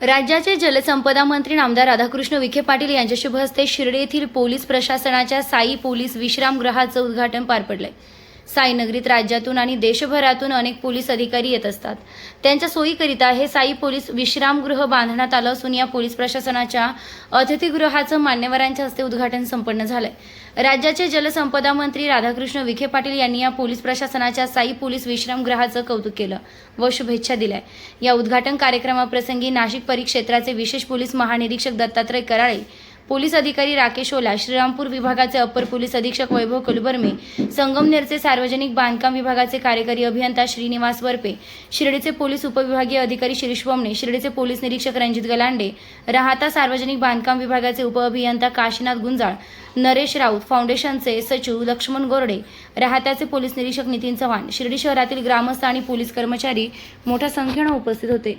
राज्याचे जलसंपदा मंत्री नामदार राधाकृष्ण विखे पाटील यांच्या शुभ हस्ते शिर्डी येथील पोलीस प्रशासनाच्या साई पोलीस विश्रामगृहाचं उद्घाटन पार पडलंय. साईनगरीत राज्यातून आणि देशभरातून अनेक पोलीस अधिकारी येत असतात. त्यांच्या सोयीकरिता हे साई पोलीस विश्रामगृह बांधण्यात आलं असून या पोलीस प्रशासनाच्या अतिथीगृहाचं मान्यवरांच्या हस्ते उद्घाटन संपन्न झालंय. राज्याचे जलसंपदा मंत्री राधाकृष्ण विखे पाटील यांनी या पोलीस प्रशासनाच्या साई पोलीस विश्रामगृहाचं कौतुक केलं व शुभेच्छा दिल्या. या उद्घाटन कार्यक्रमाप्रसंगी नाशिक परिक्षेत्राचे विशेष पोलीस महानिरीक्षक दत्तात्रय कराळे पोलीस अधिकारी राकेश ओला श्रीरामपूर विभागाचे अपर पोलीस अधीक्षक वैभव कुलबर्मे संगमनेरचे सार्वजनिक बांधकाम विभागाचे कार्यकारी अभियंता श्रीनिवास वरपे शिर्डीचे पोलीस उपविभागीय अधिकारी शिरीष वमणे शिर्डीचे पोलीस निरीक्षक रणजित गलांडे राहता सार्वजनिक बांधकाम विभागाचे उपअभियंता काशीनाथ गुंजाळ नरेश राऊत फाउंडेशनचे सचिव लक्ष्मण गोरडे राहत्याचे पोलीस निरीक्षक नितीन चव्हाण शिर्डी शहरातील ग्रामस्थ आणि पोलीस कर्मचारी मोठ्या संख्येनं उपस्थित होते.